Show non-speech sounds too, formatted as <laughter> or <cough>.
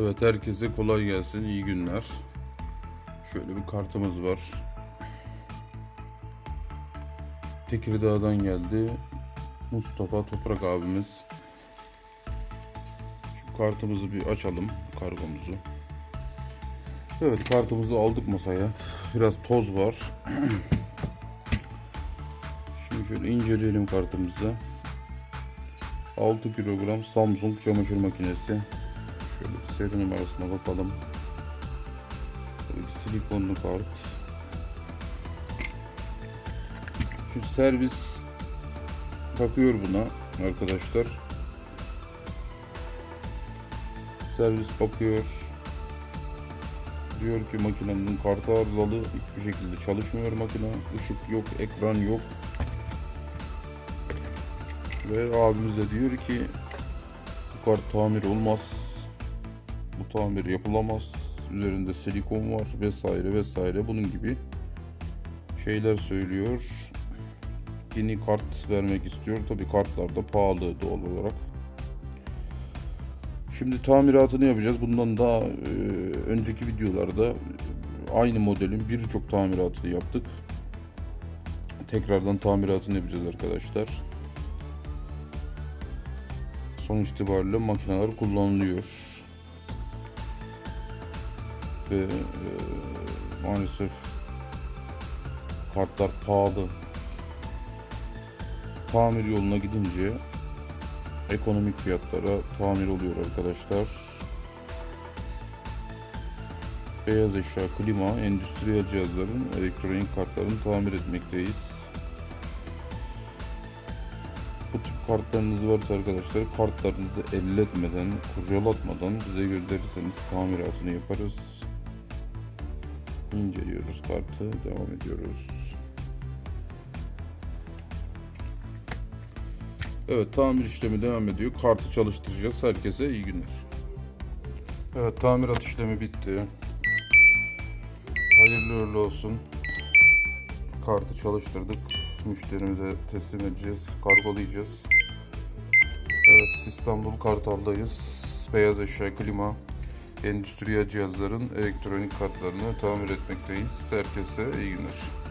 Evet herkese kolay gelsin. iyi günler. Şöyle bir kartımız var. Tekirdağ'dan geldi. Mustafa Toprak abimiz. Şu kartımızı bir açalım. Kargomuzu. Evet kartımızı aldık masaya. Biraz toz var. <clears throat> Şimdi şöyle inceleyelim kartımızı. 6 kilogram Samsung çamaşır makinesi. Şöyle seri numarasına bakalım. Silikonlu kart. Şu servis bakıyor buna arkadaşlar. Servis bakıyor. Diyor ki makinenin kartı arızalı. Hiçbir şekilde çalışmıyor makine. Işık yok, ekran yok. Ve abimiz de diyor ki bu kart tamir olmaz. Bu tamir yapılamaz. Üzerinde silikon var vesaire vesaire bunun gibi şeyler söylüyor. Yeni kart vermek istiyor. Tabi kartlar da pahalı doğal olarak. Şimdi tamiratını yapacağız. Bundan daha e, önceki videolarda aynı modelin birçok tamiratını yaptık. Tekrardan tamiratını yapacağız arkadaşlar sonuç itibariyle makineler kullanılıyor. Ve e, maalesef kartlar pahalı. Tamir yoluna gidince ekonomik fiyatlara tamir oluyor arkadaşlar. Beyaz eşya, klima, endüstriyel cihazların, elektronik kartların tamir etmekteyiz. Bu tip kartlarınız varsa arkadaşlar kartlarınızı elletmeden, kurcalatmadan bize gönderirseniz tamiratını yaparız. İnceliyoruz kartı, devam ediyoruz. Evet tamir işlemi devam ediyor. Kartı çalıştıracağız. Herkese iyi günler. Evet tamirat işlemi bitti. Hayırlı uğurlu olsun. Kartı çalıştırdık. Müşterimize teslim edeceğiz. Kargolayacağız. Evet İstanbul Kartal'dayız. Beyaz eşya, klima, endüstriyel cihazların elektronik kartlarını tamir etmekteyiz. Herkese iyi günler.